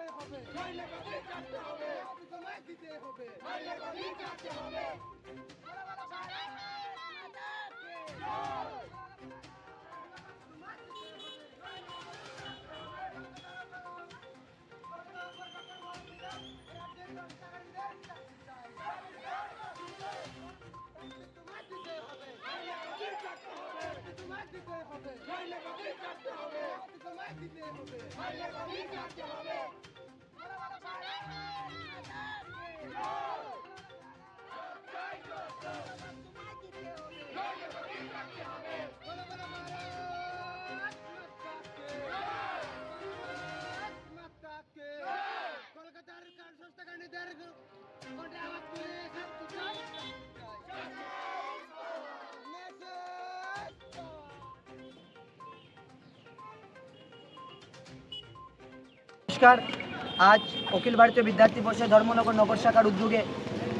দিতে হবে নইলে গদি কাটতে হবে। তোমায় দিতে হবে। নইলে গদি কাটতে হবে। তোমায় দিতে হবে নইলে গদি কাটতে হবে তোমায় দিতে হবে। নইলে গদি কাটতে হবে। তোমায় দিতে হবে নইলে গদি কাটতে হবে। নমস্কার। আজ অখিল ভারতীয় বিদ্যার্থী পরিষদ ধর্মনগর নগর শাখার উদ্যোগে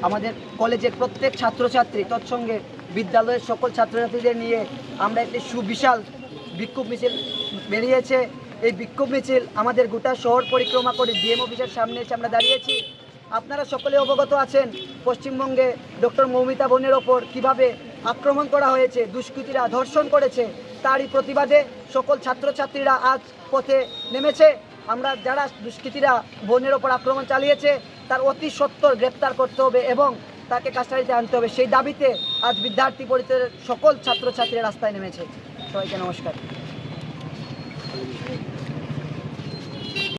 আমাদের কলেজের প্রত্যেক ছাত্রছাত্রী তৎসঙ্গে বিদ্যালয়ের সকল ছাত্রছাত্রীদের নিয়ে আমরা একটি সুবিশাল বিক্ষোভ মিছিল বেরিয়েছে। এই বিক্ষোভ মিছিল আমাদের গোটা শহর পরিক্রমা করে ডিএম অফিসের সামনে এসে আমরা দাঁড়িয়েছি। আপনারা সকলে অবগত আছেন পশ্চিমবঙ্গে ডক্টর মৌমিতা বোনের ওপর কীভাবে আক্রমণ করা হয়েছে, দুষ্কৃতীরা ধর্ষণ করেছে, তারই প্রতিবাদে সকল ছাত্রছাত্রীরা আজ পথে নেমেছে। আমরা যারা দুষ্কৃতীরা বোনের ওপর আক্রমণ চালিয়েছে, তার অতি সত্তর গ্রেপ্তার করতে হবে এবং তাকে কাস্টারিতে আনতে হবে। সেই দাবিতে আজ বিদ্যার্থী পরিচয়ের সকল ছাত্রছাত্রীরা রাস্তায় নেমেছে। সবাইকে নমস্কার।